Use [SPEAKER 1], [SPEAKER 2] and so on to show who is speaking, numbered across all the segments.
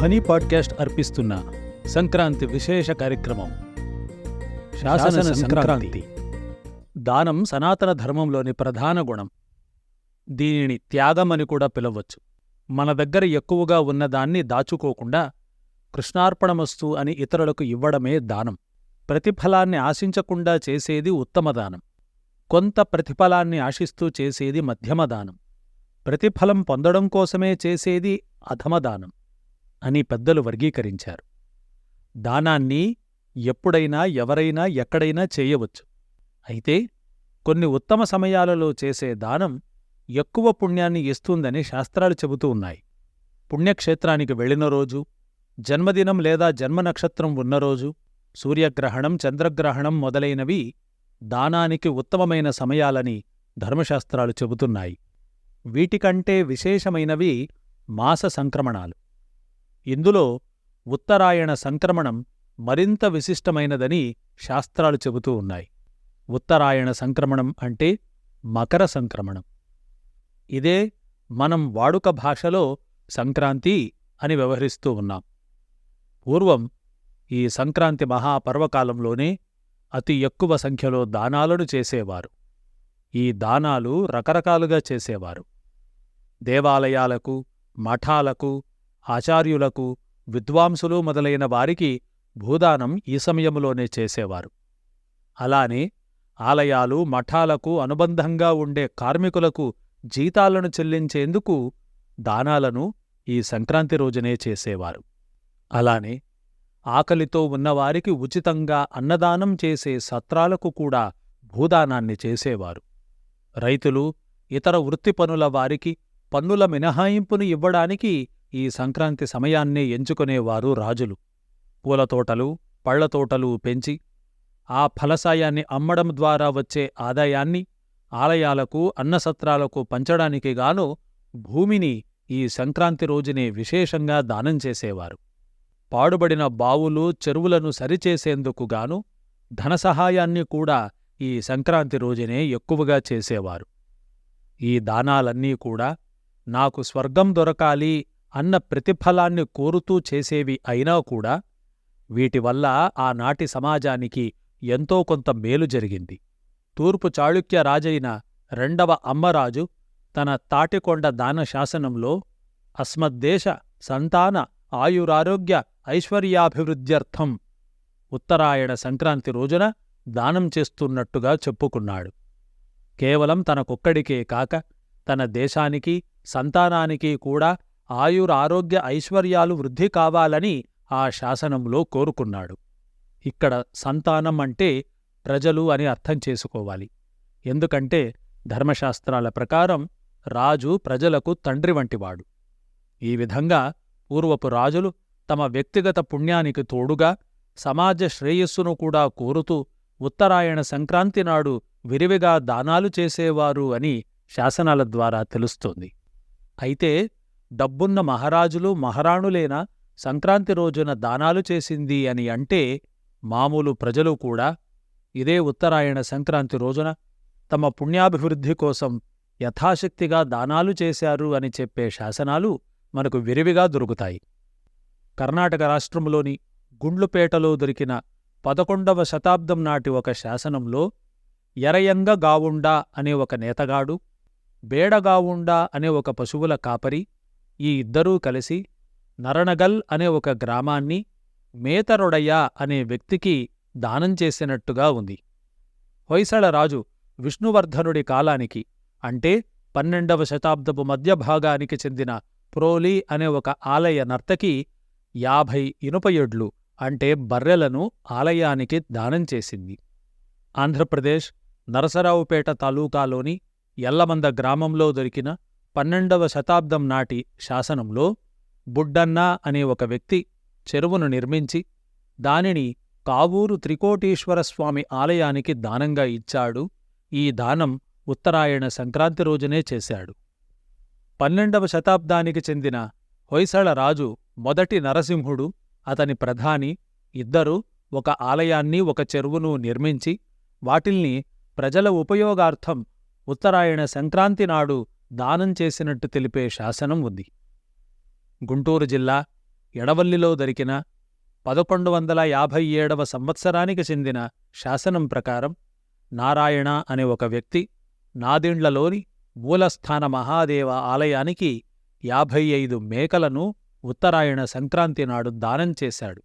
[SPEAKER 1] ధ్వని పాడ్కాస్ట్ అర్పిస్తున్న సంక్రాంతి విశేష కార్యక్రమం. శాసన సంక్రాంతి. దానం సనాతన ధర్మంలోని ప్రధాన గుణం. దీనిని త్యాగం అని కూడా పిలవచ్చు. మన దగ్గర ఎక్కువగా ఉన్నదాన్ని దాచుకోకుండా కృష్ణార్పణమస్తు అని ఇతరులకు ఇవ్వడమే దానం. ప్రతిఫలాన్ని ఆశించకుండా చేసేది ఉత్తమ దానం. కొంత ప్రతిఫలాన్ని ఆశిస్తూ చేసేది మధ్యమ దానం. ప్రతిఫలం పొందడం కోసమే చేసేది అధమదానం అని పెద్దలు వర్గీకరించారు. దానాన్ని ఎప్పుడైనా ఎవరైనా ఎక్కడైనా చేయవచ్చు. అయితే కొన్ని ఉత్తమ సమయాలలో చేసే దానం ఎక్కువ పుణ్యాన్ని ఇస్తుందని శాస్త్రాలు చెబుతూ ఉన్నాయి. పుణ్యక్షేత్రానికి వెళ్ళిన రోజు జన్మదినం లేదా జన్మ నక్షత్రం ఉన్న రోజు సూర్యగ్రహణం చంద్రగ్రహణం మొదలైనవి దానానికి ఉత్తమమైన సమయాలని ధర్మశాస్త్రాలు చెబుతున్నాయి. వీటికంటే విశేషమైనవి మాస సంక్రమణాలు. ఇందులో ఉత్తరాయణ సంక్రమణం మరింత విశిష్టమైనదని శాస్త్రాలు చెబుతూ ఉన్నాయి. ఉత్తరాయణ సంక్రమణం అంటే మకర సంక్రమణం. ఇదే మనం వాడుక భాషలో సంక్రాంతి అని వ్యవహరిస్తూ ఉన్నాం. పూర్వం ఈ సంక్రాంతి మహాపర్వకాలంలోనే అతి ఎక్కువ సంఖ్యలో దానాలను చేసేవారు. ఈ దానాలు రకరకాలుగా చేసేవారు. దేవాలయాలకు మఠాలకు ఆచార్యులకు విద్వాంసులు మొదలైన వారికి భూదానం ఈ సమయంలోనే చేసేవారు. అలానే ఆలయాలు మఠాలకు అనుబంధంగా ఉండే కార్మికులకు జీతాలను చెల్లించేందుకు దానాలను ఈ సంక్రాంతి రోజునే చేసేవారు. అలానే ఆకలితో ఉన్నవారికి ఉచితంగా అన్నదానం చేసే సత్రాలకు కూడా భూదానాన్ని చేసేవారు. రైతులు ఇతర వృత్తి పనుల వారికి పన్నుల మినహాయింపును ఇవ్వడానికి ఈ సంక్రాంతి సమయాన్నే ఎంచుకునేవారు రాజులు. పూలతోటలు పళ్ళతోటలు పెంచి ఆ ఫలసాయాన్ని అమ్మడం ద్వారా వచ్చే ఆదాయాన్ని ఆలయాలకు అన్నసత్రాలకు పంచడానికి గాను భూమిని ఈ సంక్రాంతి రోజునే విశేషంగా దానం చేసేవారు. పాడుబడిన బావులు చెరువులను సరిచేసేందుకు గాను ధనసహాయాన్ని కూడా ఈ సంక్రాంతి రోజునే ఎక్కువగా చేసేవారు. ఈ దానాలన్నీ కూడా నాకు స్వర్గం దొరకాలి అన్న ప్రతిఫలాన్ని కోరుతూ చేసేవి అయినా కూడా వీటివల్ల ఆనాటి సమాజానికి ఎంతో కొంత మేలు జరిగింది. తూర్పు చాళుక్య రాజైన రెండవ అమ్మరాజు తన తాటికొండ దాన శాసనంలో అస్మద్దేశ సంతాన ఆయురారోగ్య ఐశ్వర్యాభివృద్ధ్యర్థం ఉత్తరాయణ సంక్రాంతి రోజున దానం చేస్తున్నట్టుగా చెప్పుకున్నాడు. కేవలం తనకొక్కడికే కాక తన దేశానికి సంతానానికి కూడా ఆయురారోగ్య ఐశ్వర్యాలు వృద్ధి కావాలని ఆ శాసనంలో కోరుకున్నాడు. ఇక్కడ సంతానం అంటే ప్రజలు అని అర్థం చేసుకోవాలి. ఎందుకంటే ధర్మశాస్త్రాల ప్రకారం రాజు ప్రజలకు తండ్రి వంటివాడు. ఈ విధంగా పూర్వపు రాజులు తమ వ్యక్తిగత పుణ్యానికి తోడుగా సమాజ శ్రేయస్సును కూడా కోరుతూ ఉత్తరాయణ సంక్రాంతి నాడు విరివిగా దానాలు చేసేవారు అని శాసనాల ద్వారా తెలుస్తోంది. అయితే డబ్బున్న మహారాజులు మహారాణులేనా సంక్రాంతి రోజున దానాలు చేసింది అని అంటే మామూలు ప్రజలు కూడా ఇదే ఉత్తరాయణ సంక్రాంతి రోజున తమ పుణ్యాభివృద్ధి కోసం యథాశక్తిగా దానాలు చేశారు అని చెప్పే శాసనాలు మనకు విరివిగా దొరుకుతాయి. కర్ణాటక రాష్ట్రంలోని గుండ్లుపేటలో దొరికిన పదకొండవ శతాబ్దం నాటి ఒక శాసనంలో ఎరయంగ గావుండా అనే ఒక నేతగాడు బేడగావుండా అనే ఒక పశువుల కాపరి ఈ ఇద్దరూ కలిసి నరణగల్ అనే ఒక గ్రామాన్ని మేతరొడయ్య అనే వ్యక్తికి దానం చేసినట్టుగా ఉంది. హొయ్సళ రాజు విష్ణువర్ధనుడి కాలానికి అంటే పన్నెండవ శతాబ్దపు మధ్య భాగానికి చెందిన ప్రోలి అనే ఒక ఆలయ నర్తకి యాభై ఇనుపయొడ్లు అంటే బర్రెలను ఆలయానికి దానం చేసింది. ఆంధ్రప్రదేశ్ నరసరావుపేట తాలూకాలోని ఎల్లమంద గ్రామంలో దొరికిన పన్నెండవ శతాబ్దం నాటి శాసనంలో బుడ్డన్నా అనే ఒక వ్యక్తి చెరువును నిర్మించి దానిని కావూరు త్రికోటీశ్వరస్వామి ఆలయానికి దానంగా ఇచ్చాడు. ఈ దానం ఉత్తరాయణ సంక్రాంతి రోజునే చేశాడు. పన్నెండవ శతాబ్దానికి చెందిన హొయసళ రాజు మొదటి నరసింహుడు అతని ప్రధాని ఇద్దరూ ఒక ఆలయాన్ని ఒక చెరువును నిర్మించి వాటిల్ని ప్రజల ఉపయోగార్థం ఉత్తరాయణ సంక్రాంతి నాడు దానం చేసినట్టు తెలిపే శాసనం ఉంది. గుంటూరు జిల్లా ఎడవల్లిలో దొరికిన పదకొండు వందల యాభై ఏడవ సంవత్సరానికి చెందిన శాసనం ప్రకారం నారాయణ అనే ఒక వ్యక్తి నాదిండ్లలోని మూలస్థాన మహాదేవ ఆలయానికి యాభై ఐదు మేకలను ఉత్తరాయణ సంక్రాంతి నాడు దానం చేశాడు.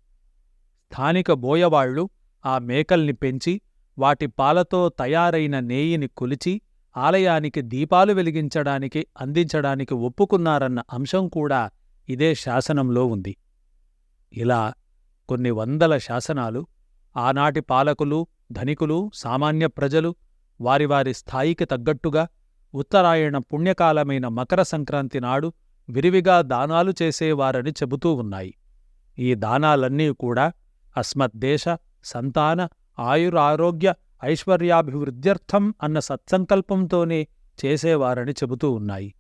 [SPEAKER 1] స్థానిక బోయవాళ్ళు ఆ మేకల్ని పెంచి వాటి పాలతో తయారైన నేయిని కొలిచి ఆలయానికి దీపాలు వెలిగించడానికి అందించడానికి ఒప్పుకున్నారన్న అంశం కూడా ఇదే శాసనంలో ఉంది. ఇలా కొన్ని వందల శాసనాలు ఆనాటి పాలకులు ధనికులు సామాన్య ప్రజలు వారి వారి స్థాయికి తగ్గట్టుగా ఉత్తరాయణ పుణ్యకాలమైన మకర సంక్రాంతి నాడు విరివిగా దానాలు చేసేవారని చెబుతూ ఉన్నాయి. ఈ దానాలన్నీ కూడా అస్మద్దేశ సంతాన ఆయురారోగ్య ఐశ్వర్యాభివృద్ధ్యర్థం అన్న సత్సంకల్పంతోనే చేసేవారని చెబుతూ ఉన్నాయి.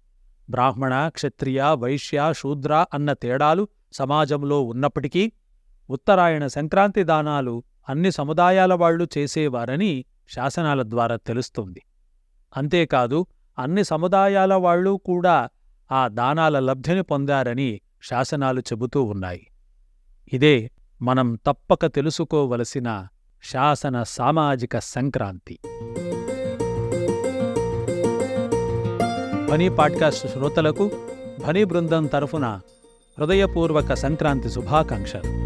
[SPEAKER 1] బ్రాహ్మణ క్షత్రియ వైశ్య శూద్ర అన్న తేడాలు సమాజంలో ఉన్నప్పటికీ ఉత్తరాయణ సంక్రాంతి దానాలు అన్ని సముదాయాల వాళ్ళు చేసేవారని శాసనాల ద్వారా తెలుస్తుంది. అంతేకాదు అన్ని సముదాయాల వాళ్ళు కూడా ఆ దానాల లబ్ధిని పొందారని శాసనాలు చెబుతూ ఉన్నాయి. ఇదే మనం తప్పక తెలుసుకోవలసిన శాసన సామాజిక సంక్రాంతి. భనీ పాడ్కాస్ట్ శ్రోతలకు భనీ బృందం తరఫున హృదయపూర్వక సంక్రాంతి శుభాకాంక్షలు.